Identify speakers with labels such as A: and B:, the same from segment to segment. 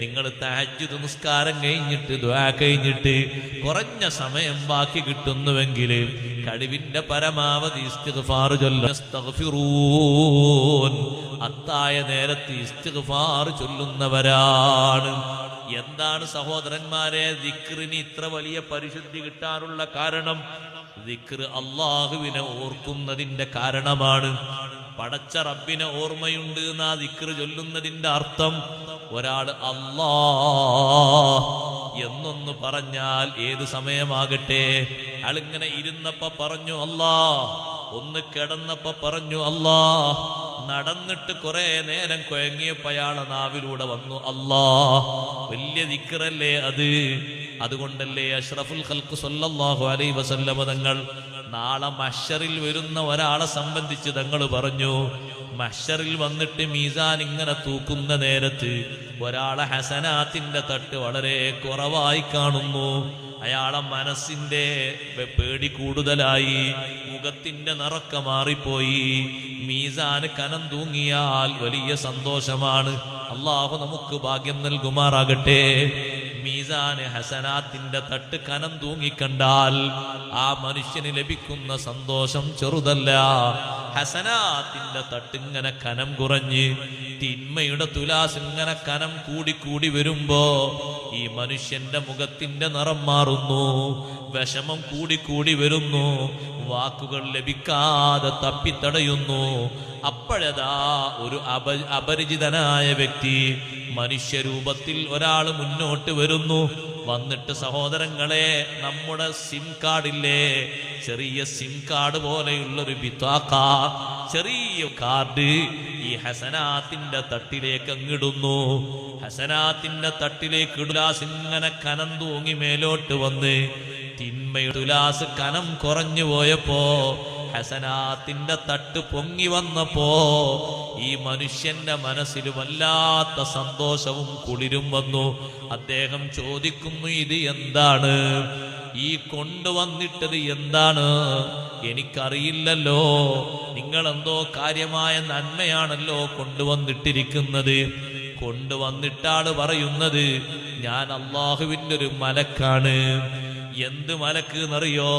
A: നിങ്ങൾ തഹജ്ജുദ് നിസ്കാരം കഴിഞ്ഞിട്ട് ദ്വാ കഴിഞ്ഞിട്ട് കുറഞ്ഞ സമയം ബാക്കി കിട്ടുന്നുവെങ്കിൽ കഴിവിന്റെ പരമാവധി ഇസ്തിഗ്ഫാർ ചൊല്ല. അസ്തഗ്ഫിറൂൻ. അത്തായ നേരത്ത് ഇസ്തിഗ്ഫാർ ചൊല്ലുന്നവരാണ്. എന്താണ് സഹോദരന്മാരെ ദിക്റിന് ഇത്ര വലിയ പരിശുദ്ധി കിട്ടാനുള്ള കാരണം? ദിക്ർ അള്ളാഹുവിനെ ഓർക്കുന്നതിന്റെ കാരണമാണ്. പടച്ച റബ്ബിനെ ഓർമ്മയുണ്ട് എന്നാ ദിക്ർ ചൊല്ലുന്നതിന്റെ അർത്ഥം ഒരാൾ അല്ലാ എന്നൊന്ന് പറഞ്ഞാൽ ഏത് സമയമാകട്ടെ? അയാളിങ്ങനെ ഇരുന്നപ്പ പറഞ്ഞു അല്ലാ. ഒന്ന് കിടന്നപ്പ പറഞ്ഞു അല്ലാ. നടന്നിട്ട് കുറെ നേരം കുഴങ്ങിയപ്പോ നാവിലൂടെ വന്നു അല്ലാ. വലിയ ദിക്റല്ലേ അത്? അതുകൊണ്ടല്ലേ അഷ്റഫുൽ ഖൽക്ക് സൊല്ലാഹു അലൈ വസല്ലമ തങ്ങൾ നാളെ മഷറിൽ വരുന്ന ഒരാളെ സംബന്ധിച്ച് തങ്ങൾ പറഞ്ഞു മഷറിൽ വന്നിട്ട് മീസാൻ ഇങ്ങനെ തൂക്കുന്ന നേരത്ത് ഒരാളെ ഹസനാത്തിന്റെ തട്ട് വളരെ കുറവായി കാണുന്നു. അയാളെ മനസ്സിന്റെ പേടി കൂടുതലായി മുഖത്തിന്റെ നിറക്ക മാറിപ്പോയി. മീസാന് കനം തൂങ്ങിയാൽ വലിയ സന്തോഷമാണ്. അള്ളാഹു നമുക്ക് ഭാഗ്യം നൽകുമാറാകട്ടെ. മീസാന് ഹസനാത്തിന്റെ തട്ട് കനം തൂങ്ങിക്കണ്ടാൽ ആ മനുഷ്യന് ലഭിക്കുന്ന സന്തോഷം ചെറുതല്ല. ഹസനാത്തിന്റെ തട്ടിങ്ങനെ കനം കുറഞ്ഞ് തിന്മയുടെ തുലാസ് ഇങ്ങനെ കനം കൂടിക്കൂടി കൂടി വരുമ്പോ ഈ മനുഷ്യന്റെ മുഖത്തിന്റെ നിറം മാറുന്നു. വിഷമം കൂടി കൂടി വരുന്നു. വാക്കുകൾ ലഭിക്കാതെ തപ്പിത്തടയുന്നു. അപ്പോഴതാ ഒരു അപ അപരിചിതനായ വ്യക്തി മനുഷ്യരൂപത്തിൽ ഒരാൾ മുന്നോട്ട് വരുന്നു. വന്നിട്ട് സഹോദരങ്ങളെ നമ്മുടെ സിം കാർഡില്ലേ? ചെറിയ സിം കാർഡ് പോലെയുള്ള ഒരു ബിത്താക്ക ചെറിയ കാർഡ് ഈ ഹസനാത്തിന്റെ തട്ടിലേക്ക് അങ്ങിടുന്നു. ഹസനാത്തിന്റെ തട്ടിലേക്ക് ഇടുലാസ് ഇങ്ങനെ കനം തൂങ്ങി മേലോട്ട് വന്ന് തിന്മയുടെ തുലാസ് കനം കുറഞ്ഞു പോയപ്പോ ഹസനാത്തിന്റെ തട്ട് പൊങ്ങി വന്നപ്പോ ഈ മനുഷ്യന്റെ മനസ്സിൽ വല്ലാത്ത സന്തോഷവും കുളിരും വന്നു. അദ്ദേഹം ചോദിക്കുന്നു ഇത് എന്താണ്? ഈ കൊണ്ടുവന്നിട്ടത് എന്താണ്? എനിക്കറിയില്ലല്ലോ. നിങ്ങൾ എന്തോ കാര്യമായ നന്മയാണല്ലോ കൊണ്ടുവന്നിട്ടിരിക്കുന്നത്. കൊണ്ടുവന്നിട്ടാൾ പറയുന്നത് ഞാൻ അള്ളാഹുവിന്റെ ഒരു മലക്കാണ്. എന്ത് മലക്ക് എന്നറിയോ?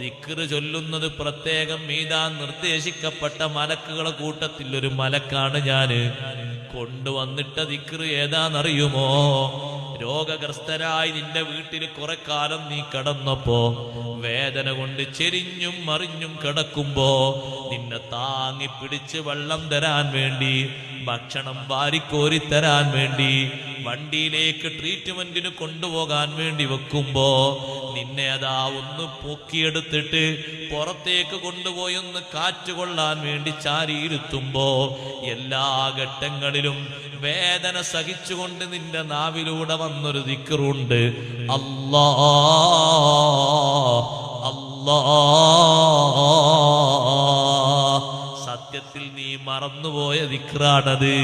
A: ദിക്കറ് ചൊല്ലുന്നത് പ്രത്യേകം മീതാൻ നിർദ്ദേശിക്കപ്പെട്ട മലക്കുകളെ കൂട്ടത്തിൽ ഒരു മലക്കാണ് ഞാൻ. കൊണ്ടുവന്നിട്ട ദിക്കറ് ഏതാന്നറിയുമോ? രോഗഗ്രസ്തരായി നിന്റെ വീട്ടിൽ കുറെ കാലം നീ കടന്നപ്പോ വേദന കൊണ്ട് ചെരിഞ്ഞും മറിഞ്ഞും കിടക്കുമ്പോ നിന്നെ താങ്ങി പിടിച്ച് വെള്ളം തരാൻ വേണ്ടി ഭക്ഷണം വാരിക്കോരി തരാൻ വേണ്ടി വണ്ടിയിലേക്ക് ട്രീറ്റ്മെന്റിന് കൊണ്ടുപോകാൻ വേണ്ടി വെക്കുമ്പോ നിന്നെ അതാ ഒന്ന് പൊക്കിയെടുത്തിട്ട് പുറത്തേക്ക് കൊണ്ടുപോയി ഒന്ന് കാറ്റ് കൊള്ളാൻ വേണ്ടി ചാരിയിരുത്തുമ്പോ എല്ലാ ഘട്ടങ്ങളിലും വേദന സഹിച്ചുകൊണ്ട് നിന്റെ നാവിലൂടെ വന്നൊരു ദിക്കറുണ്ട് അല്ലാ അല്ലാ. സത്യത്തിൽ നീ മറന്നുപോയ ദിക്റാണത്.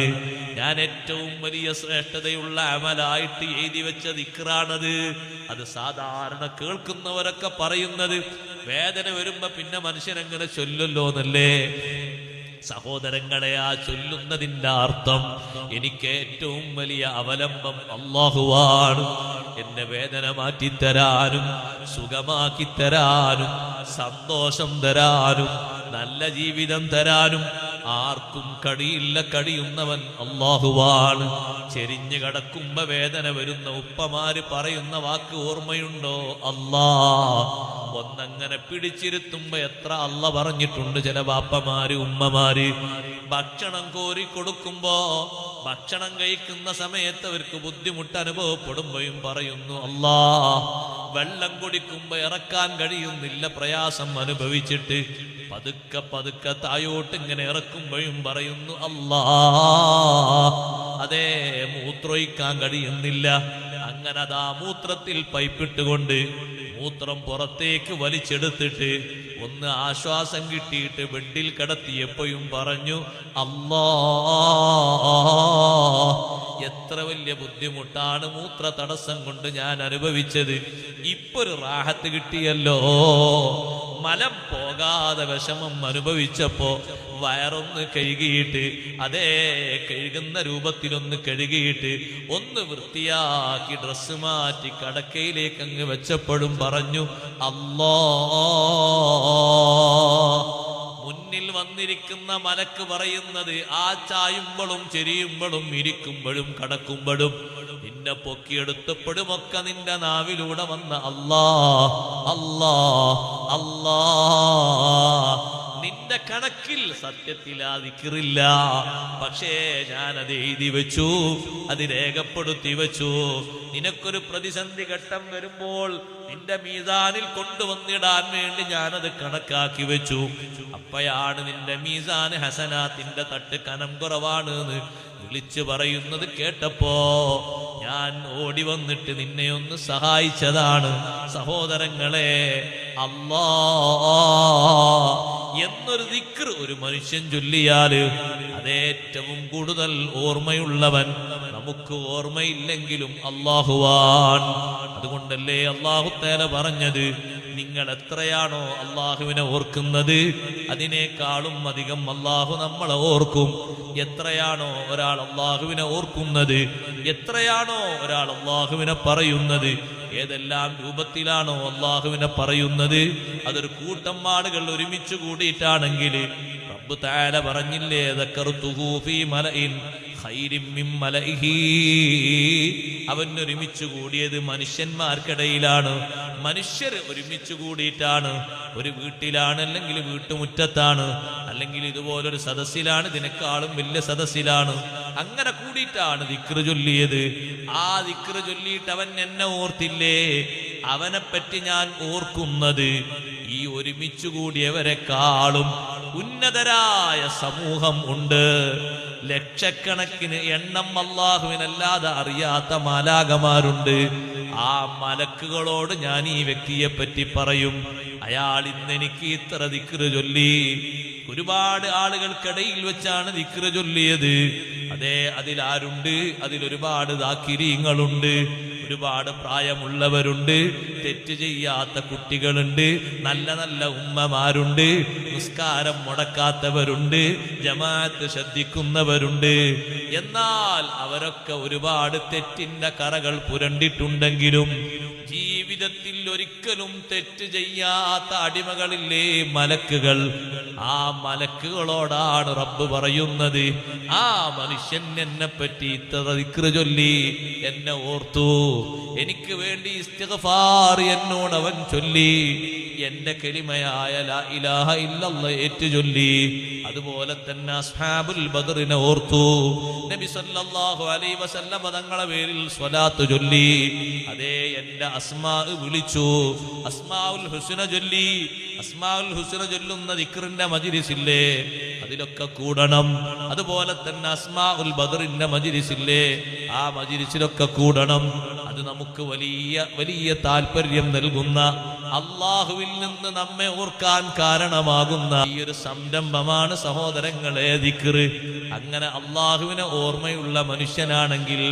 A: ഞാൻ ഏറ്റവും വലിയ ശ്രേഷ്ഠതയുള്ള അമലായിട്ട് എഴുതി വെച്ച ദിക്റാണത്. അത് സാധാരണ കേൾക്കുന്നവരൊക്കെ പറയുന്നത്. വേദന വരുമ്പോ പിന്നെ മനുഷ്യനെങ്ങനെ ചൊല്ലല്ലോ എന്നല്ലേ സഹോദരങ്ങളെ ആ ചൊല്ലുന്നതിന്റെ അർത്ഥം എനിക്ക് ഏറ്റവും വലിയ അവലംബം അള്ളാഹുവാണ് എന്നെ വേദന മാറ്റി തരാനും സുഖമാക്കി തരാനും സന്തോഷം തരാനും നല്ല ജീവിതം തരാനും ആർക്കും കടിയില്ല കടിയുന്നവൻ അള്ളാഹുവാണ് ചെരിഞ്ഞു കടക്കുമ്പോ വേദന വരുന്ന ഉപ്പമാര് പറയുന്ന വാക്ക് ഓർമ്മയുണ്ടോ? അല്ലാ. ഒന്നങ്ങനെ പിടിച്ചിരുത്തുമ്പോ എത്ര അല്ല പറഞ്ഞിട്ടുണ്ട് ചില ബാപ്പമാര് ഉമ്മമാര്. ഭക്ഷണം കോരി കൊടുക്കുമ്പോ ഭക്ഷണം കഴിക്കുന്ന സമയത്ത് അവർക്ക് ബുദ്ധിമുട്ട് അനുഭവപ്പെടുമ്പോഴും പറയുന്നു അല്ലാ വെള്ളം കുടിക്കുമ്പോ ഇറക്കാൻ കഴിയുന്നില്ല പ്രയാസം അനുഭവിച്ചിട്ട്. പതുക്കെ പതുക്കെ തായോട്ട് ഇങ്ങനെ ഇറക്കുമ്പോഴും പറയുന്നു അല്ലാ അതേ മൂത്രൊഴിക്കാൻ കഴിയുന്നില്ല. അങ്ങനെ അതാ മൂത്രത്തിൽ പൈപ്പിട്ടുകൊണ്ട് മൂത്രം പുറത്തേക്ക് വലിച്ചെടുത്തിട്ട് ഒന്ന് ആശ്വാസം കിട്ടിയിട്ട് ബെഡിൽ കിടത്തിയപ്പോഴും പറഞ്ഞു അല്ലാ എത്ര വലിയ ബുദ്ധിമുട്ടാണ് മൂത്ര തടസ്സം കൊണ്ട് ഞാൻ അനുഭവിച്ചത്. ഇപ്പൊ ഒരു റാഹത്ത് കിട്ടിയല്ലോ. മലം പോകാതെ വിഷമം അനുഭവിച്ചപ്പോ വയറൊന്ന് കഴുകിയിട്ട് അതേ കഴുകുന്ന രൂപത്തിലൊന്ന് കഴുകിയിട്ട് ഒന്ന് വൃത്തിയാക്കി ഡ്രസ്സ് മാറ്റി കടക്കയിലേക്ക് അങ്ങ് വെച്ചപ്പോഴും പറഞ്ഞു അല്ലോ മുന്നിൽ വന്നിരിക്കുന്ന മലക്ക് പറയുന്നത് ആ ചായുമ്പോഴും ചെരിയുമ്പോഴും ഇരിക്കുമ്പോഴും കടക്കുമ്പോഴും നിന്നെ പൊക്കിയെടുത്തപ്പോഴുമൊക്കെ നിന്റെ നാവിലൂടെ വന്ന അല്ലാ അല്ലാ അല്ലാ. നിന്റെ കണക്കിൽ സത്യത്തിൽ ആ പക്ഷേ ഞാൻ അത് എഴുതി വെച്ചു അത് രേഖപ്പെടുത്തി വെച്ചു. നിനക്കൊരു പ്രതിസന്ധി ഘട്ടം വരുമ്പോൾ നിന്റെ മീസാനിൽ കൊണ്ടുവന്നിടാൻ വേണ്ടി ഞാനത് കണക്കാക്കി വെച്ചു. അപ്പോഴാണ് നിന്റെ മീസാൻ ഹസനാത്തിന്റെ തട്ട് കനം കുറവാണ് വിളിച്ചു പറയുന്നത് കേട്ടപ്പോ ഞാൻ ഓടി വന്നിട്ട് നിന്നെ ഒന്ന് സഹായിച്ചതാണ്. സഹോദരങ്ങളെ അല്ലാ എന്നൊരു ദിക്ർ ഒരു മനുഷ്യൻ ചൊല്ലിയാൽ അതേറ്റവും കൂടുതൽ ഓർമ്മയുള്ളവൻ നമുക്ക് ഓർമ്മയില്ലെങ്കിലും അള്ളാഹുവാൻ അതുകൊണ്ടല്ലേ അള്ളാഹു തേല പറഞ്ഞത്? നിങ്ങൾ എത്രയാണോ അള്ളാഹുവിനെ ഓർക്കുന്നത് അതിനേക്കാളും അധികം അള്ളാഹു നമ്മളെ ഓർക്കും. എത്രയാണോ ഒരാൾ അള്ളാഹുവിനെ ഓർക്കുന്നത് എത്രയാണോ ഒരാൾ അള്ളാഹുവിനെ പറയുന്നത് ഏതെല്ലാം രൂപത്തിലാണോ അള്ളാഹുവിനെ പറയുന്നത് അതൊരു കൂട്ടം ആളുകൾ ഒരുമിച്ച് കൂടിയിട്ടാണെങ്കിൽ റബ്ബ് പറഞ്ഞില്ലേ അവൻ ഒരുമിച്ച് കൂടിയത് മനുഷ്യന്മാർക്കിടയിലാണ്. മനുഷ്യർ ഒരുമിച്ച് കൂടിയിട്ടാണ്. ഒരു വീട്ടിലാണ് അല്ലെങ്കിൽ വീട്ടുമുറ്റത്താണ്. അല്ലെങ്കിൽ ഇതുപോലൊരു സദസ്സിലാണ്. ഇതിനേക്കാളും വലിയ സദസ്സിലാണ്. അങ്ങനെ കൂടിയിട്ടാണ് ദിക്റ് ചൊല്ലിയത്. ആ ദിക്റ് ചൊല്ലിയിട്ട് അവൻ എന്നെ ഓർത്തില്ലേ? അവനെപ്പറ്റി പറ്റി ഞാൻ ഓർക്കുന്നത് ഈ ഒരുമിച്ച് കൂടിയവരെക്കാളും ഉന്നതരായ സമൂഹം ഉണ്ട്. ലക്ഷക്കണക്കിന് എണ്ണം അള്ളാഹുവിനല്ലാതെ അറിയാത്ത മാലാകമാരുണ്ട് ആ മലക്കുകളോട് ഞാൻ ഈ വ്യക്തിയെ പറ്റി പറയും. അയാൾ ഇന്ന് എനിക്ക് ഇത്ര ദിക്റ് ചൊല്ലി. ഒരുപാട് ആളുകൾക്കിടയിൽ വെച്ചാണ് ദിക്റ് ചൊല്ലിയത്. അതെ അതിലാരുണ്ട് അതിലൊരുപാട് ദാക്കിരീങ്ങളുണ്ട്. ഒരുപാട് പ്രായമുള്ളവരുണ്ട് തെറ്റ് ചെയ്യാത്ത കുട്ടികളുണ്ട് നല്ല നല്ല ഉമ്മമാരുണ്ട് നിസ്കാരം മുടക്കാത്തവരുണ്ട് ജമാഅത്ത് ശ്രദ്ധിക്കുന്നവരുണ്ട്. എന്നാൽ അവരൊക്കെ ഒരുപാട് തെറ്റിന്റെ കറകൾ പുരണ്ടിട്ടുണ്ടെങ്കിലും ജീവിതത്തിൽ ഒരിക്കലും തെറ്റ് ചെയ്യാത്ത അടിമകളില്ലേ മലക്കുകൾ? ആ മലക്കുകളോടാണ് റബ്ബ് പറയുന്നത്. ആ മനുഷ്യൻ എന്നെ പറ്റി ഇത്ര ചൊല്ലി എന്നെ ഓർത്തു. എനിക്ക് വേണ്ടി ഇസ്തിഗ്ഫാർ എന്നോട് അവൻ ചൊല്ലി. എന്റെ കെളിമയായ ലാ ഇലാഹ ഇല്ലല്ല ഏറ്റു ചൊല്ലി. അതുപോലെ തന്നെ അസ്ഹാബുൽ ബദറിനെ ഓർത്തു. നബി സല്ലല്ലാഹു അലൈഹി വസല്ലം തങ്ങളെ പേരിൽ സ്വലാത്ത് ചൊല്ലി. അതേ എന്റെ അസ്മാ വിളിച്ചു. അസ്മാഉൽ ഹുസ്ന ചൊല്ലി. അസ്മാഉൽ ഹുസ്ന ചൊല്ലുന്ന ദിക്റിന്റെ മജിലിസില്ലേ? അതിലൊക്കെ കൂടണം. അതുപോലെ തന്നെ അസ്മാഉൽ ബദറിന്റെ മജിലിസില്ലേ? ആ മജിലിസിലൊക്കെ കൂടണം. അത് നമുക്ക് വലിയ വലിയ താല്പര്യം നൽകുന്ന അള്ളാഹുവിൽ നിന്ന് നമ്മെ ഓർക്കാൻ കാരണമാകുന്ന ഈ ഒരു സംരംഭമാണ് സഹോദരങ്ങളെ ദിക്റ്. അങ്ങനെ അള്ളാഹുവിനെ ഓർമ്മയുള്ള മനുഷ്യനാണെങ്കിൽ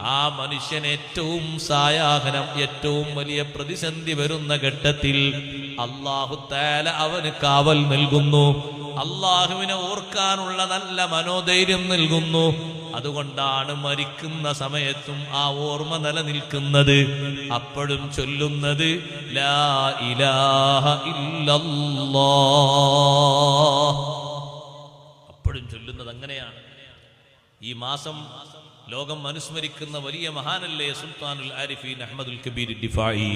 A: ആ മനുഷ്യൻ ഏറ്റവും സായാഹനം ഏറ്റവും വലിയ പ്രതിസന്ധി വരുന്ന ഘട്ടത്തിൽ അള്ളാഹു തേല അവന് കാവൽ നൽകുന്നു. അള്ളാഹുവിനെ ഓർക്കാനുള്ള നല്ല മനോധൈര്യം നൽകുന്നു. അതുകൊണ്ടാണ് മരിക്കുന്ന സമയത്തും ആ ഓർമ്മ നിലനിൽക്കുന്നത്. അപ്പോഴും ചൊല്ലുന്നത് ലാ ഇലാഹ ഇല്ലല്ലാ അപ്പോഴും ചൊല്ലുന്നത് അങ്ങനെയാണ്. ഈ മാസം ലോകം അനുസ്മരിക്കുന്ന വലിയ മഹാനല്ലേ സുൽത്താനുൽ ആരിഫീൻ അഹമ്മദുൽ കബീർ ഡിഫായി